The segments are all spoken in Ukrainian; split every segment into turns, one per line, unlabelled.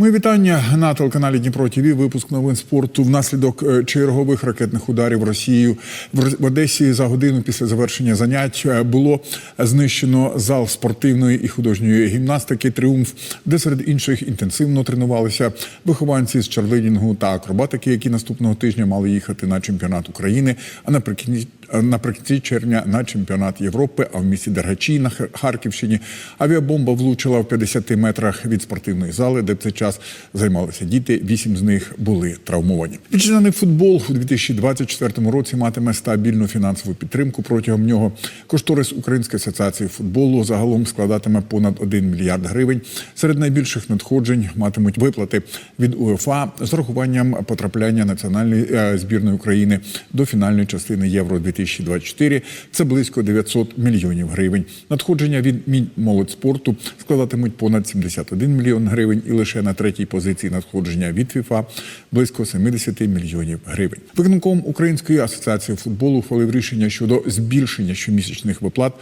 Мої вітання на телеканалі Дніпро ТВ. Випуск новин спорту. Внаслідок е, чергових ракетних ударів Росією в Одесі за годину після завершення занять е, було знищено зал спортивної і художньої гімнастики Тріумф, де серед інших інтенсивно тренувалися вихованці з чарлидінгу та акробатики, які наступного тижня мали їхати на чемпіонат України. А наприкінці наприкінці червня на чемпіонат Європи. А в місті Дергачі на Хар- Харківщині авіабомба влучила в 50 метрах від спортивної зали, де в цей час займалися діти. Вісім з них були травмовані. Вітчизняний футбол у 2024 році матиме стабільну фінансову підтримку. Протягом нього кошторис Української асоціації футболу загалом складатиме понад 1 мільярд гривень. Серед найбільших надходжень матимуть виплати від УЄФА з урахуванням потрапляння національної е, збірної України до фінальної частини Євро 2024 Це близько 900 мільйонів гривень. Надходження від Мінмолодьспорту складатимуть понад 71 мільйон гривень, і лише на третій позиції надходження від ФІФА близько 70 мільйонів гривень. Виконком Української асоціації футболу ухвалив рішення щодо збільшення щомісячних виплат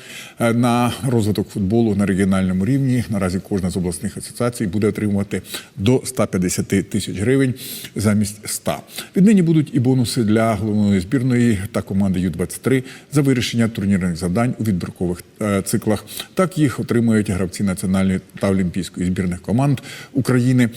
е, на розвиток футболу на регіональному рівні. Наразі кожна з обласних асоціацій буде отримувати до 150 тисяч гривень замість 100. Віднині будуть і бонуси для головної збірної та команди Ю-23 за вирішення турнірних завдань у відбіркових е, циклах. Так їх отримують гравці національної та олімпійської збірних команд України.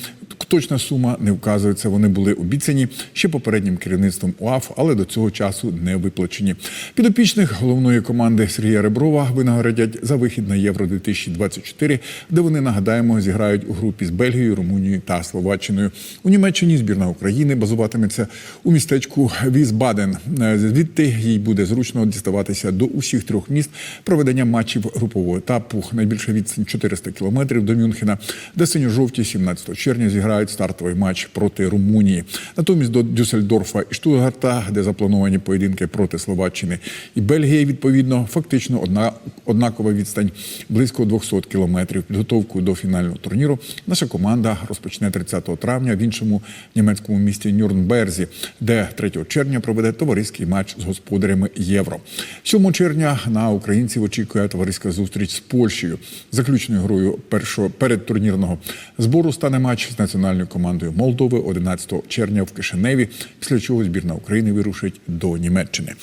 Точна сума не вказується. Вони були обіцяні ще попереднім керівництвом УАФ, але до цього часу не виплачені. Підопічних головної команди Сергія Реброва винагородять за вихід на Євро 2024 де вони нагадаємо зіграють у групі з Бельгією, Румунією та Словаччиною. У Німеччині збірна України базуватиметься у містечку Візбаден. Звідти їй буде зручно діставатися до усіх трьох міст проведення матчів групового етапу. Найбільша відстань 400 кілометрів до Мюнхена, де синьо-жовті 17 червня зіграють стартовий матч проти Румунії. Натомість до Дюссельдорфа і Штутгарта, де заплановані поєдинки проти Словаччини і Бельгії, відповідно, фактично одна однакова відстань близько 200 кілометрів. Підготовку до фінального турніру наша команда розпочне 30 травня в іншому німецькому місті Нюрнберзі, де 3 червня проведе товариський матч з господарями Євро. 7 червня на українців очікує товариська зустріч з Польщею. Заключною грою першого передтурнірного збору стане матч з національною командою Молдови 11 червня в Кишиневі, після чого збірна України вирушить до Німеччини.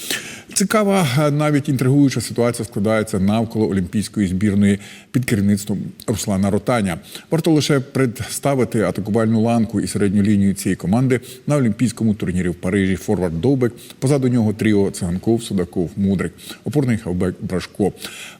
Цікава, е, навіть інтригуюча ситуація складається навколо олімпійської збірної під керівництвом Руслана Ротаня. Варто лише представити атакувальну ланку і середню лінію цієї команди на олімпійському турнірі в Парижі. Форвард Довбек, позаду нього тріо Циганков, Судаков, Мудрик, опорний хавбек Брашко,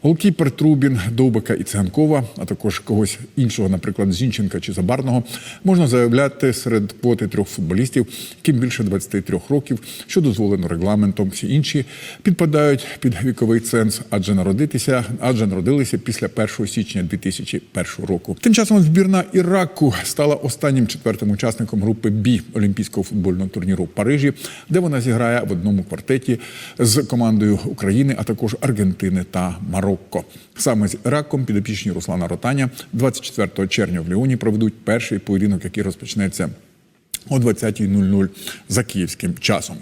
голкіпер Трубін, Довбека і Циганкова, а також когось іншого, наприклад, Зінченка чи Забарного, можна заявляти серед квоти трьох футболістів, яким більше 23 років, що дозволено регламентом. Всі інші підпадають під віковий ценз, адже народитися, адже народилися після 1 січня 2001 року. Тим часом збірна Іраку стала останнім четвертим учасником групи Бі Олімпійського футбольного турніру в Парижі, де вона зіграє в одному квартеті з командою України, а також Аргентини та Марокко. Саме з Іраком підопічні Руслана Ротаня 24 червня в Ліоні проведуть перший поєдинок, який розпочнеться о 20.00 за київським часом.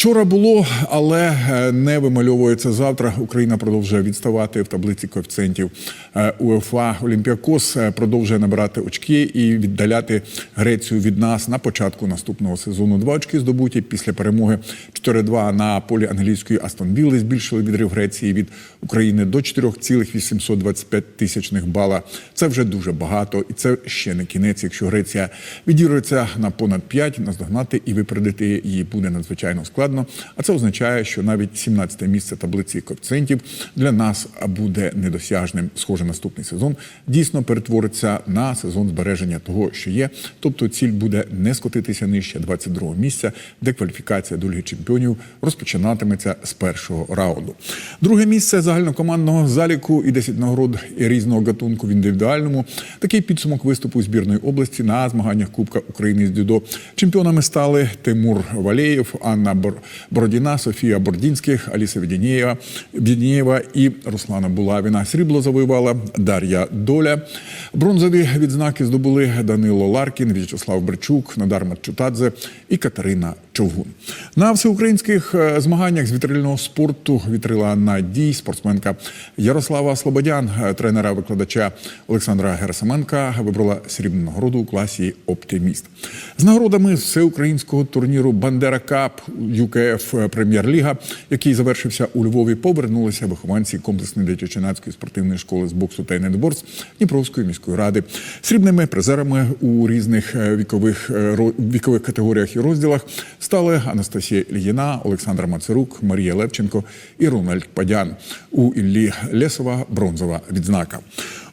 Вчора було, але е, не вимальовується завтра. Україна продовжує відставати в таблиці коефіцієнтів Е, УЕФА. Олімпіакос е, продовжує набирати очки і віддаляти Грецію від нас на початку наступного сезону. Два очки здобуті після перемоги 4-2 на полі англійської Астон Вілли збільшили відрив Греції від України до 4,825 тисячних бала. Це вже дуже багато, і це ще не кінець. Якщо Греція відірветься на понад 5, наздогнати і випередити її буде надзвичайно складно. А це означає, що навіть 17 місце таблиці коефіцієнтів для нас буде недосяжним. Схоже, наступний сезон дійсно перетвориться на сезон збереження того, що є. Тобто, ціль буде не скотитися нижче 22-го місця, де кваліфікація до Ліги чемпіонів розпочинатиметься з першого раунду. Друге місце загальнокомандного заліку і 10 нагород різного гатунку в індивідуальному. Такий підсумок виступу збірної області на змаганнях Кубка України з дзюдо. Чемпіонами стали Тимур Валєєв, Анна Бородіна, Софія Бордінських, Аліса Відінієва, Відінієва і Руслана Булавіна. Срібло завоювала Дар'я Доля. Бронзові відзнаки здобули Данило Ларкін, В'ячеслав Берчук, Надар Марчутадзе і Катерина Човгун на всеукраїнських е, змаганнях з вітрильного спорту вітрила на дій спортсменка Ярослава Слободян, е, тренера викладача Олександра Герасименка, вибрала срібну нагороду у класі Оптиміст з нагородами всеукраїнського турніру Бандера Кап ЮКФ Прем'єр-ліга, який завершився у Львові. Повернулися вихованці комплексної дитячо-юнацької спортивної школи з боксу та недоборств Дніпровської міської ради срібними призерами у різних е, вікових е, вікових категоріях і розділах стали Анастасія Ільїна, Олександра Мацерук, Марія Левченко і Рональд Падян. У Іллі Лесова бронзова відзнака.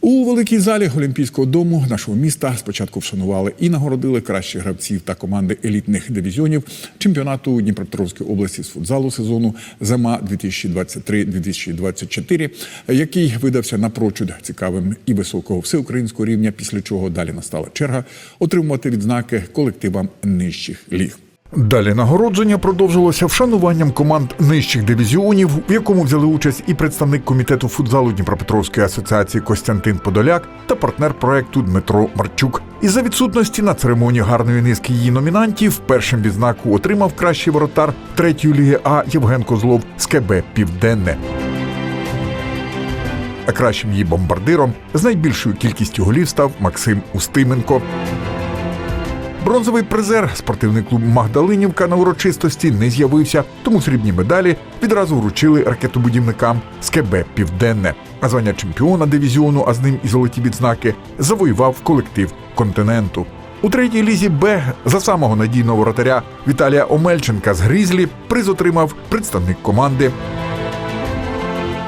У великій залі Олімпійського дому нашого міста спочатку вшанували і нагородили кращих гравців та команди елітних дивізіонів чемпіонату Дніпропетровської області з футзалу сезону зима 2023-2024, який видався напрочуд цікавим і високого всеукраїнського рівня. Після чого далі настала черга отримувати відзнаки колективам нижчих ліг. Далі нагородження продовжилося вшануванням команд нижчих дивізіонів, в якому взяли участь і представник комітету футзалу Дніпропетровської асоціації Костянтин Подоляк та партнер проекту Дмитро Марчук. Із-за відсутності на церемонії гарної низки її номінантів першим відзнаку отримав кращий воротар третьої ліги А Євген Козлов з КБ Південне. А кращим її бомбардиром з найбільшою кількістю голів став Максим Устименко. Бронзовий призер спортивний клуб Магдалинівка на урочистості не з'явився, тому срібні медалі відразу вручили ракетобудівникам з КБ Південне. А звання чемпіона дивізіону, а з ним і золоті відзнаки, завоював колектив континенту. У третій лізі Б за самого надійного воротаря Віталія Омельченка з Грізлі приз отримав представник команди.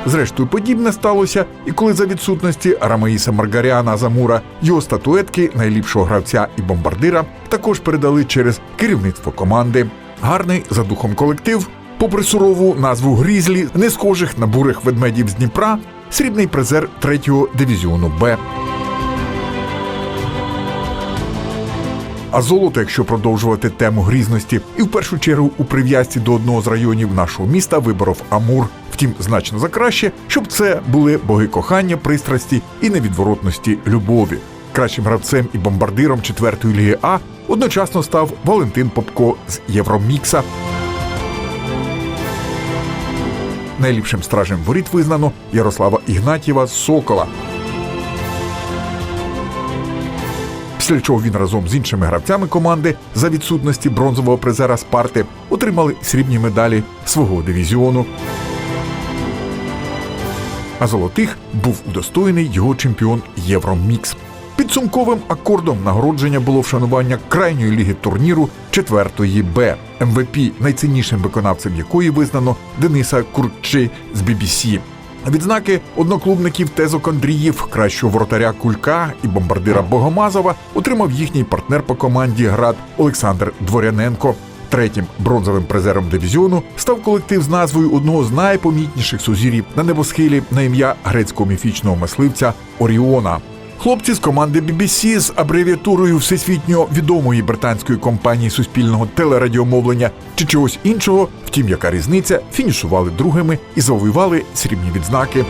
Зрештою, подібне сталося, і коли за відсутності Рамаїса Маргаріана Замура його статуетки найліпшого гравця і бомбардира також передали через керівництво команди. Гарний за духом колектив, попри сурову назву Грізлі, не схожих на бурих ведмедів з Дніпра, срібний призер третього дивізіону Б. А золото, якщо продовжувати тему грізності, і в першу чергу у прив'язці до одного з районів нашого міста виборов Амур. Втім, значно за краще, щоб це були боги кохання, пристрасті і невідворотності любові. Кращим гравцем і бомбардиром четвертої ліги А одночасно став Валентин Попко з Євромікса. Найліпшим стражем воріт визнано Ярослава Ігнатєва з Сокола. Після чого він разом з іншими гравцями команди за відсутності бронзового призера Спарти отримали срібні медалі свого дивізіону. А золотих був удостоєний його чемпіон Євромікс. Підсумковим акордом нагородження було вшанування крайньої ліги турніру четвертої Б МВП, найціннішим виконавцем якої визнано Дениса Курчи з BBC. Відзнаки одноклубників Тезок Андріїв, кращого воротаря Кулька і бомбардира Богомазова отримав їхній партнер по команді Град Олександр Дворяненко. Третім бронзовим призером дивізіону став колектив з назвою одного з найпомітніших сузір'їв на небосхилі на ім'я грецького міфічного мисливця Оріона. Хлопці з команди BBC з абревіатурою всесвітньо відомої британської компанії суспільного телерадіомовлення чи чогось іншого, втім, яка різниця, фінішували другими і завоювали срібні відзнаки.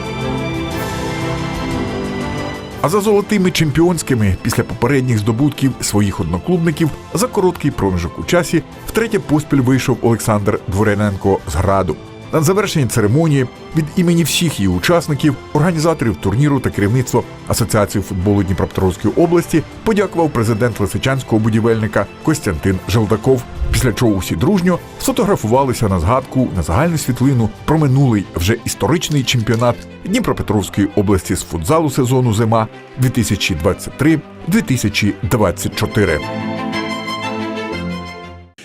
А за золотими чемпіонськими після попередніх здобутків своїх одноклубників за короткий проміжок у часі втретє поспіль вийшов Олександр Дворяненко з граду. На завершенні церемонії від імені всіх її учасників, організаторів турніру та керівництво Асоціації футболу Дніпропетровської області подякував президент Лисичанського будівельника Костянтин Желдаков. Після чого усі дружньо сфотографувалися на згадку на загальну світлину про минулий вже історичний чемпіонат Дніпропетровської області з футзалу сезону зима 2023-2024.